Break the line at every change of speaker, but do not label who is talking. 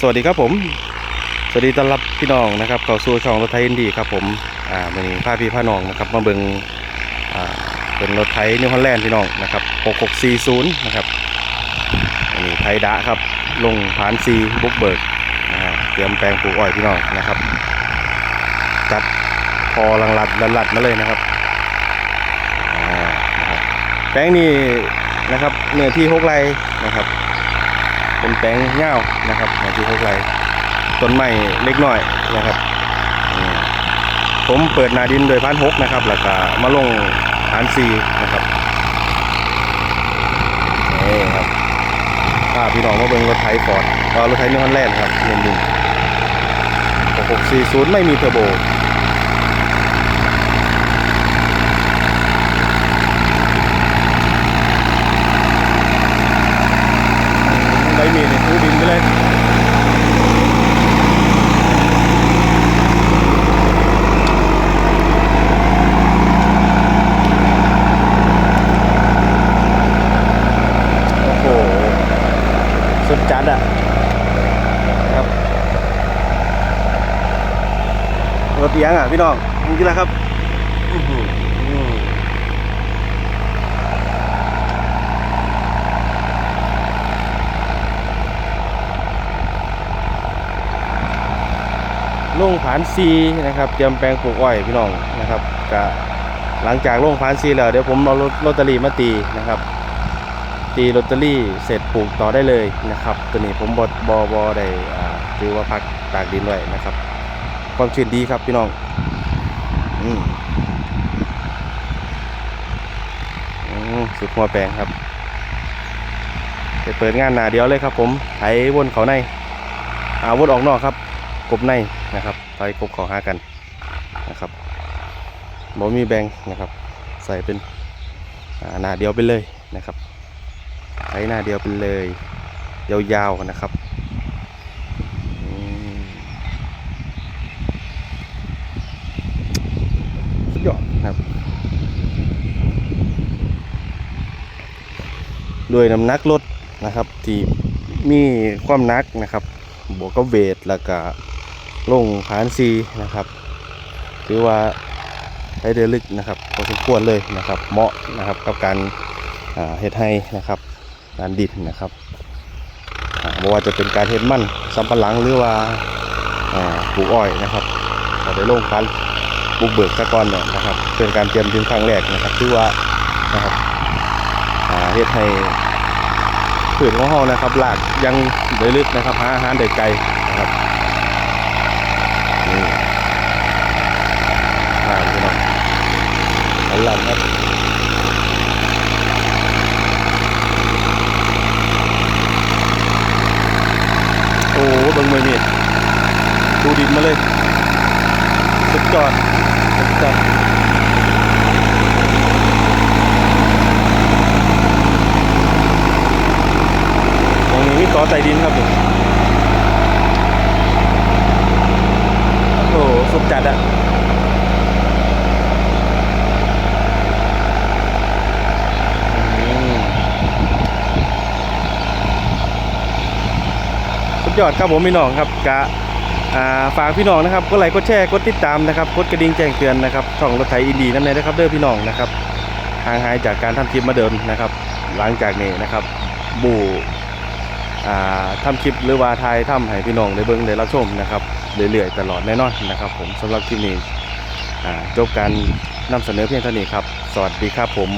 สวัสดีครับผม สวัสดีต้อนรับพี่น้องนะครับเข้าสู่ช่องรถไทยอินดีครับผมอ่าวันนี้พาพี่พาน้องนะครับมาเบิงอ่าเป็นรถไทยนิวฮอลแลนด์พี่น้องนะครับ6640นะครับอันนี้ไทยดะครับลงฐานซีบุกเบิกนะฮะเตรียมแปลงปลูกอ้อยพี่น้องนะครับจัดพอลังลัดลันลัดมาเลยนะครับอ่านะครับแปลงนี้นะครับเนื้อที่หกไร่นะครับ เป็นแปลงเง่าวนะครับอย่างที่พวกไรต้นไม้เล็กน้อยนะครับผมเปิดนาดินโดยพันหกนะครับแล้วก็มาลงฐานซีนะครับนี่ครับถ้าพี่น้องมาเบิ่งรถไถฟอร์ดก็รถไถนิวฮันแลนด์ครับหนึ่งหนึ่งหกหกสี่ศูนย์ไม่มีเทอร์โบมีดนี่คือดินไปเลย โอ้โห สุดจัดอะครับ ร ถเอียงอะพี่น้องนี่แหละครับลงผานซีนะครับ เตรียมแปลงปลูกอ้อยพี่น้องนะครับกะหลังจากลงผานซีแล้วเดี๋ยวผมเอารถลอตเตอรี่มาตีนะครับ ตีลอตเตอรี่เสร็จปลูกต่อได้เลยนะครับ ตัวนี้ผมบดบอบอได้ถือว่าพักตากดินไว้นะครับ ความชื้นดีครับพี่น้องอืมอืมสุดหัวแปลงครับไปเปิดงานหนาเดียวเลยครับ ผมไถวนเขาในอาวนออกนอกครับ กบในนะครับไปกบเขาหากันนะครับบ่มีแบงนะครับ ใส่เป็นหนาเดียวไปเลยนะครับใช้หนาเดียวไปเลย ยาวๆนะครับอืม สุดยอดครับ ด้วยน้ำหนักรถนะครับที่มีความหนักนะครับ บวกกับเวทแล้วก็ลงฐานซีนะครับถือว่าใช้เดือลึกนะครับพอสมควรเลยนะครับ เหมาะนะครับกับการเฮ็ดให้นะครับการดินนะครับไม่ว่าจะเป็นการเฮ็ดมั่นสำปะหลังหรือว่าปลูกอ้อยนะครับเราได้ลงการ ปลูกเบิกตะกอนเนี่ยนะครับ เป็นการเตรียมดินครั้งแรกนะครับถือว่านะครับเฮ็ดให้พืชของเรานะครับหลากยังได้ลึกนะครับหาอาหารได้ไกลนะครับนี่อ่าพี่น้องอันหลังครับโอ้บิ่งมือนี่ดูดินมาเลยสุดยอด สุดยอดตรงนี้มีต่อใต้ดินครับผมโอ้โหสุดจัดอะสุดยอดครับผมพี่น้องครับกะ ฝากพี่น้องนะครับกดไลค์กดแชร์กดติดตามนะครับกดกระดิ่งแจ้งเตือนนะครับช่องรถไถอินดีนั่นเองนะครับเด้อพี่น้องนะครับห่างหายจากการทำคลิปมาเดิมนะครับ หลังจากนี้นะครับ บูอ่าทำคลิปหรือว่าทายทำให้พี่น้องได้เบิ่งได้รับชมนะครับเรื่อยๆตลอดแน่นอนนะครับ ผมสำหรับคลิปนี้อ่จบการนำเสนอเพียงเท่านี้ครับ สวัสดีครับผม